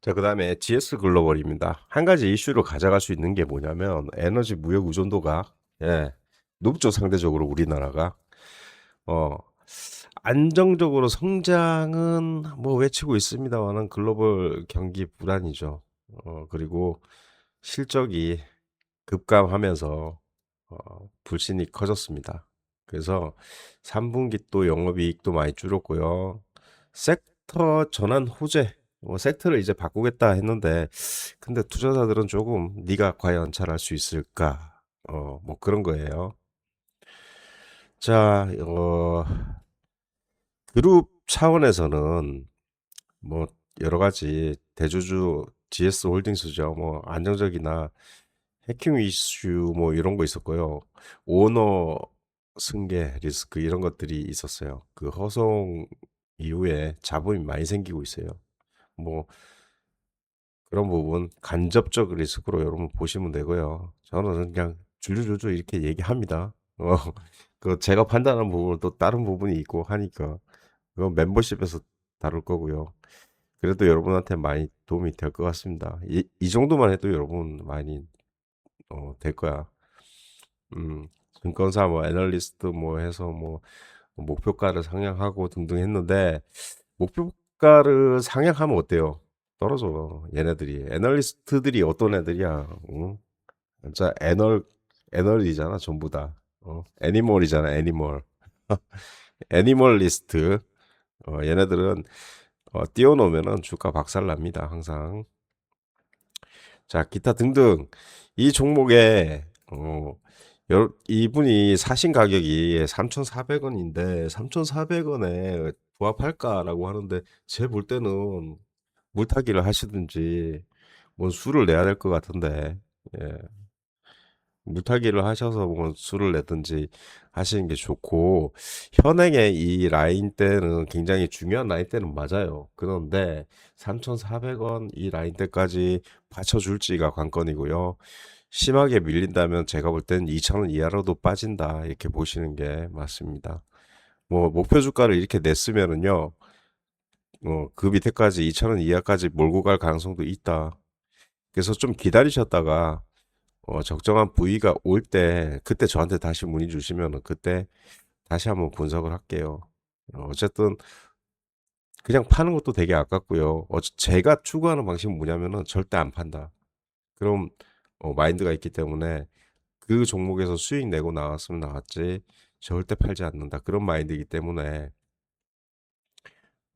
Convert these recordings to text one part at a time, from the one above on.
자, 그 다음에 GS 글로벌입니다. 한 가지 이슈로 가져갈 수 있는 게 뭐냐면 에너지 무역 의존도가 예, 높죠 상대적으로 우리나라가 어 안정적으로 성장은 뭐 외치고 있습니다만은 글로벌 경기 불안이죠. 어 그리고 실적이 급감하면서 어 불신이 커졌습니다. 그래서 3분기 또 영업이익도 많이 줄었고요. 섹터 전환 호재 뭐 섹터를 이제 바꾸겠다 했는데 근데 투자자들은 조금 네가 과연 잘할 수 있을까? 어 뭐 그런 거예요. 자, 어 그룹 차원에서는 뭐 여러 가지 대주주 GS 홀딩스죠. 뭐 안정적이나 해킹 이슈 뭐 이런 거 있었고요. 오너 승계 리스크 이런 것들이 있었어요. 그 허송 이후에 자본이 많이 생기고 있어요. 뭐 그런 부분 간접적 리스크로 여러분 보시면 되고요. 저는 그냥 줄줄줄줄 이렇게 얘기합니다. 어, 그 제가 판단하는 부분은 또 다른 부분이 있고 하니까 그건 멤버십에서 다룰 거고요. 그래도 여러분한테 많이 도움이 될 것 같습니다. 이, 이 정도만 해도 여러분 많이 어, 될 거야. 음, 증권사 뭐 애널리스트 뭐 해서 뭐 목표가를 상향하고 등등 했는데 목표 가를 상향하면 어때요? 떨어져 얘네들이 애널리스트들이 어떤 애들이야? 응? 진짜 애널 애널이잖아 전부 다. 어? 애니멀이잖아 애니멀. 애니멀리스트. 어, 얘네들은 어, 띄워놓으면은 주가 박살납니다 항상. 자 기타 등등 이 종목에 어, 여- 이분이 사신 가격이 3,400원인데 3,400원에 부합할까라고 하는데 제 볼 때는 물타기를 하시든지 뭔 수를 내야 될 것 같은데 예. 물타기를 하셔서 뭐 수를 내든지 하시는 게 좋고 현행의 이 라인 대는 굉장히 중요한 라인 대는 맞아요. 그런데 3,400원 이 라인 대까지 받쳐줄지가 관건이고요. 심하게 밀린다면 제가 볼땐 2,000원 이하로도 빠진다 이렇게 보시는 게 맞습니다. 뭐 목표 주가를 이렇게 냈으면은요. 어, 그 밑에까지 2,000원 이하까지 몰고 갈 가능성도 있다. 그래서 좀 기다리셨다가 어, 적정한 부위가 올 때 그때 저한테 다시 문의 주시면 그때 다시 한번 분석을 할게요. 어, 어쨌든 그냥 파는 것도 되게 아깝고요. 어, 제가 추구하는 방식은 뭐냐면은 절대 안 판다. 그럼 어, 마인드가 있기 때문에 그 종목에서 수익 내고 나왔으면 나왔지 절대 팔지 않는다. 그런 마인드이기 때문에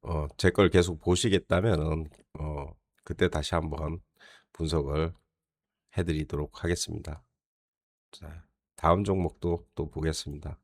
어, 제 걸 계속 보시겠다면은 어, 그때 다시 한번 분석을 해드리도록 하겠습니다. 자, 다음 종목도 또 보겠습니다.